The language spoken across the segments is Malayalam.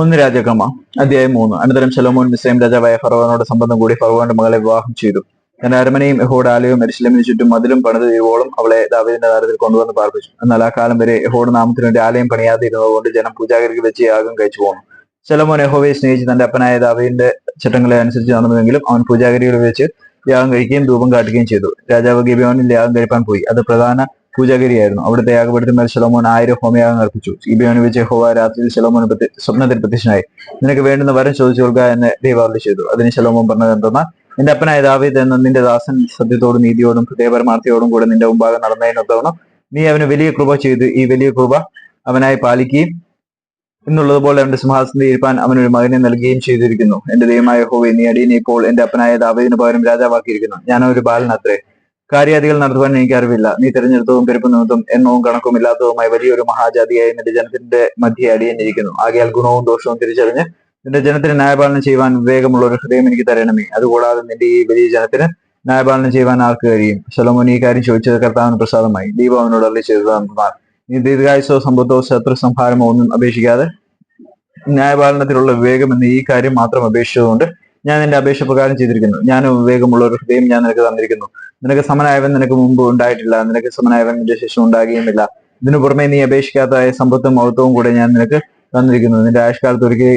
ഒന്ന് രാജകമ്മ അധ്യായം മൂന്ന്. അനന്തരം ശലോമോൻ മിസ്രൈം രാജാവായ ഫറോവനോട് സംബന്ധം കൂടി ഫറോവന്റെ മകളെ വിവാഹം ചെയ്തു. തന്റെ അരമനയും യഹോഡ് ആലയവും എരിശിലമിന് ചുറ്റും മതിലും പണിത് തീരുവോളം അവളെ ദാവിദിന്റെ താരത്തിൽ കൊണ്ടുവന്ന് പാർപ്പിച്ചു. എന്നാൽ ആ കാലം വരെ യഹോഡ് നാമത്തിന് വേണ്ടി ആലയം പണിയാതിരുന്നതുകൊണ്ട് ജനം പൂജാഗിരിക്ക് വെച്ച് യാഗം കഴിച്ചു പോന്നു. ശലോമോൻ യഹോവയെ സ്നേഹിച്ച് തന്റെ അപ്പനായ ദാവീദിന്റെ ചട്ടങ്ങളെ അനുസരിച്ച് നടന്നുവെങ്കിലും അവൻ പൂജാഗിരികൾ വെച്ച് യാഗം കഴിക്കുകയും ധൂപം കാട്ടുകയും ചെയ്തു. രാജാവ് ഗിബിയോനിൽ യാഗം കഴിപ്പാൻ പോയി. അത് പ്രധാന പൂജാഗിരിയായിരുന്നു. അവിടുത്തെ യാഗപീഠത്തിൽ ശലോമോൻ ആയിരം ഹോമയാഗം അർപ്പിച്ചു. ഗിബിയോന് വിജയഹോവ യഹോവ രാത്രിയിൽ ശലോമോൻ സ്വപ്നത്തിൽ പ്രത്യക്ഷനായി നിനക്ക് വേണ്ടുന്ന വരം ചോദിച്ചു കൊടുക്കുക എന്ന് ദൈവാവലി ചെയ്തു. അതിന് ശലോമോൻ പറഞ്ഞത് എന്തെന്നാൽ നിന്റെ അപ്പനായ ദാവീദ് എന്ന നിന്റെ ദാസൻ സത്യത്തോടും നീതിയോടും ഹൃദയപരമാർത്ഥയോടും കൂടെ നിന്റെ മുമ്പാകെ നടന്നതിനൊത്തവണ്ണം നീ അവന് വലിയ കൃപ ചെയ്തു ഈ വലിയ കൃപ അവനായി പാലിക്കുകയും എന്നുള്ളതുപോലെ അവന്റെ സിംഹാസനത്തിൽ ഇരിപ്പാൻ അവനൊരു മകനെ നൽകുകയും ചെയ്തിരിക്കുന്നു. എന്റെ ദൈവമായ ഹോവെ നീ അടിയനെ ഇപ്പോൾ എന്റെ അപ്പനായ ദാവീദിന് പകരം രാജാവാക്കിയിരിക്കുന്നു. ഞാനൊരു ബാലനത്രേ. കാര്യാദികൾ നടത്തുവാൻ എനിക്ക് അറിവില്ല. നീ തിരഞ്ഞെടുത്തതും പെരുപ്പ് നിമിത്തം എണ്ണവും കണക്കും ഇല്ലാത്തതുമായി വലിയൊരു മഹാജാതിയായി നിന്റെ ജനത്തിന്റെ മധ്യ അടിയനിരിക്കുന്നു ആകയാൽ ഗുണവും ദോഷവും തിരിച്ചറിഞ്ഞ് നിന്റെ ജനത്തിന് ന്യായപാലനം ചെയ്യുവാൻ വിവേകമുള്ള ഒരു ഹൃദയം എനിക്ക് തരണമേ. അതുകൂടാതെ നിന്റെ ഈ വലിയ ജനത്തിന് ന്യായപാലനം ചെയ്യുവാൻ ആർക്ക് കഴിയും? ശലോമോൻ ഈ കാര്യം ചോദിച്ചത് കർത്താവിന് പ്രസാദമായി. ദീപം അവനോട് ചെയ്തത് എന്നാൽ നീ ദീർഘായുസോ സമ്പത്തോ ശത്രു സംഹാരമോ ഒന്നും അപേക്ഷിക്കാതെ ന്യായപാലനത്തിലുള്ള വിവേകം എന്ന ഈ കാര്യം മാത്രം അപേക്ഷിച്ചതുകൊണ്ട് ഞാൻ നിന്റെ അപേക്ഷ പ്രകാരം ചെയ്തിരിക്കുന്നു. ഞാനും വിവേകമുള്ള ഒരു ഹൃദയം ഞാൻ നിനക്ക് തന്നിരിക്കുന്നു. നിനക്ക് സമനായവൻ നിനക്ക് മുമ്പ് ഉണ്ടായിട്ടില്ല. നിനക്ക് സമനായവൻ നിന്റെ ശേഷം ഉണ്ടാകുകയുമില്ല. ഇതിനു പുറമെ നീ അപേക്ഷിക്കാത്തതായ സമ്പത്തും മഹത്വവും കൂടെ ഞാൻ നിനക്ക് തന്നിരിക്കുന്നു. നിന്റെ ആയുഷ്കാലത്ത് ഒരിക്കൽ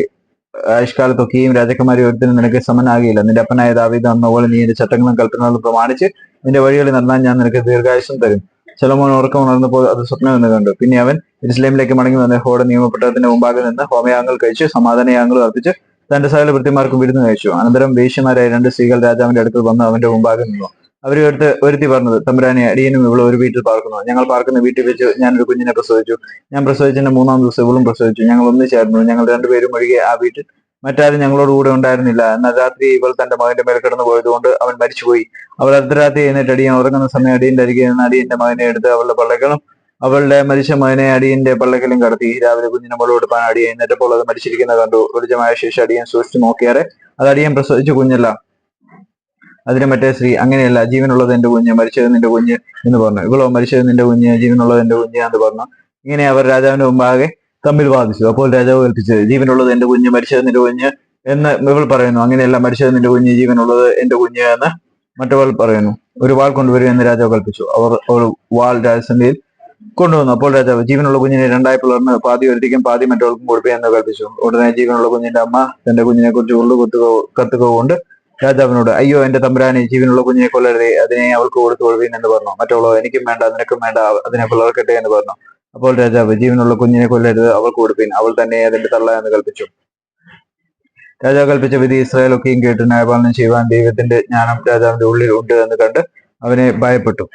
ആയുഷ്കാലത്തൊക്കെയും രാജകുമാരി ഒരുത്തിനും നിനക്ക് സമനാകിയില്ല നിന്റെ അപ്പനായ ദാവീദ് എന്നപോലെ നീ എന്റെ ചട്ടങ്ങളും കൽപ്പനകളും പ്രമാണിച്ച് നിന്റെ വഴികളിൽ നടന്നാൽ ഞാൻ നിനക്ക് ദീർഘായുസം തരും. ശലോമോൻ ഉറക്കം ഉണർന്നപ്പോൾ അത് സ്വപ്നം എന്ന് കണ്ടു. പിന്നെ അവൻ ഇസ്ലാമിലേക്ക് മടങ്ങി വന്ന ഹോടെ നിയമപ്പെട്ടതിന്റെ മുമ്പാകെ നിന്ന് ഹോമയാഗങ്ങൾ കഴിച്ച് സമാധാനയാഗങ്ങൾ അർപ്പിച്ച് തന്റെ സകല വൃത്തിമാർക്കും വിരുന്ന് കഴിച്ചു. അനന്തരം വേശ്യമാരായ രണ്ട് സ്ത്രീകൾ രാജാവിന്റെ അടുക്കൽ വന്ന് അവന്റെ മുമ്പാകെ നിന്നു. അവരെ ഒരുത്തി പറഞ്ഞത് തമ്പുരാനെ അടിയനും ഇവളും ഒരു വീട്ടിൽ പാർക്കുന്നു. ഞങ്ങൾ പാർക്കുന്ന വീട്ടിൽ വെച്ച് ഞാനൊരു കുഞ്ഞിനെ പ്രസവിച്ചു. ഞാൻ പ്രസവിച്ചതിന്റെ മൂന്നാം ദിവസം ഇവളും പ്രസവിച്ചു. ഞങ്ങൾ ഒന്നിച്ചായിരുന്നു. ഞങ്ങൾ രണ്ടുപേരും ഒഴികെ ആ വീട്ടിൽ മറ്റാരും ഞങ്ങളോട് കൂടെ ഉണ്ടായിരുന്നില്ല. എന്നാൽ രാത്രി ഇവൾ തന്റെ മകന്റെ മേൽ കിടന്നു പോയതുകൊണ്ട് അവൻ മരിച്ചുപോയി. അവൾ അർദ്ധരാത്രി എന്നിട്ട് അടിയൻ ഉറങ്ങുന്ന സമയം അടിയന്റെ അരികെ നിന്ന് അടിയന്റെ മകനെ എടുത്ത് അവളുടെ പള്ളകളും അവളുടെ മരിച്ച മകനെ അടിയന്റെ പള്ളക്കലും കടത്തി. രാവിലെ കുഞ്ഞിനെ മുളോട് പാൻ അടിയെ എന്നിട്ടപ്പോൾ അത് മരിച്ചിരിക്കുന്നത് കണ്ടു. വെളിച്ചമായ ശേഷം അടിയൻ സൂക്ഷിച്ചു നോക്കിയാറെ. അത് അടിയൻ പ്രസവിച്ച കുഞ്ഞല്ല. അതിന് മറ്റേ സ്ത്രീ അങ്ങനെയല്ല ജീവനുള്ളത് എന്റെ കുഞ്ഞ് മരിച്ചത് നിന്റെ കുഞ്ഞ് എന്ന് പറഞ്ഞു. ഇവളോ മരിച്ചത് നിന്റെ കുഞ്ഞ് ജീവനുള്ളത് എന്റെ കുഞ്ഞ് എന്ന് പറഞ്ഞു. ഇങ്ങനെ അവർ രാജാവിന്റെ മുമ്പാകെ തമ്മിൽ വാദിച്ചു. അപ്പോൾ രാജാവ് കൽപ്പിച്ചത് ജീവനുള്ളത് എന്റെ കുഞ്ഞ് മരിച്ചത് നിന്റെ കുഞ്ഞ് എന്ന് ഇവൾ പറയുന്നു. അങ്ങനെയല്ല മരിച്ചത് നിന്റെ കുഞ്ഞ് ജീവനുള്ളത് എന്റെ കുഞ്ഞ് എന്ന് മറ്റവൾ പറയുന്നു. ഒരു വാൾ കൊണ്ടുവരും എന്ന് രാജാവ് കൽപ്പിച്ചു. അവർ ഒരു വാൾ രാജസന്ധിയിൽ കൊണ്ടുവന്നു. അപ്പോൾ രാജാവ് ജീവനുള്ള കുഞ്ഞിനെ രണ്ടായി പിളർന്ന് പാതി ഒരുത്തിക്കും പാതി മറ്റവർക്കും കൊടുപ്പിയെന്ന് കൽപ്പിച്ചു. ഉടനെ ജീവനുള്ള കുഞ്ഞിന്റെ അമ്മ തന്റെ കുഞ്ഞിനെ കുറിച്ച് ഉള്ളു കൊത്തുക കത്തുക കൊണ്ട് രാജാവിനോട് അയ്യോ എന്റെ തമ്പുരാനെ ജീവനുള്ള കുഞ്ഞിനെ കൊല്ലരുതേ. അതിനെ അവൾക്ക് കൊടുത്തു കൊടുവീൻ എന്ന് പറഞ്ഞു. മറ്റുള്ളവ എനിക്കും വേണ്ട നിനക്കും വേണ്ട അതിനെ പിളർക്കട്ടെ എന്ന് പറഞ്ഞു. അപ്പോൾ രാജാവ് ജീവനുള്ള കുഞ്ഞിനെ കൊല്ലരുത് അവൾക്ക് കൊടുപ്പിൻ. അവൾ തന്നെ അതിന്റെ തള്ള എന്ന് കൽപ്പിച്ചു. രാജാവ് കൽപ്പിച്ച വിധി ഇസ്രായേലൊക്കെയും കേട്ട് ന്യായപാലനം ചെയ്യുവാൻ ദൈവത്തിന്റെ ജ്ഞാനം രാജാവിന്റെ ഉള്ളിൽ ഉണ്ട് എന്ന് കണ്ട് അവനെ ഭയപ്പെട്ടു.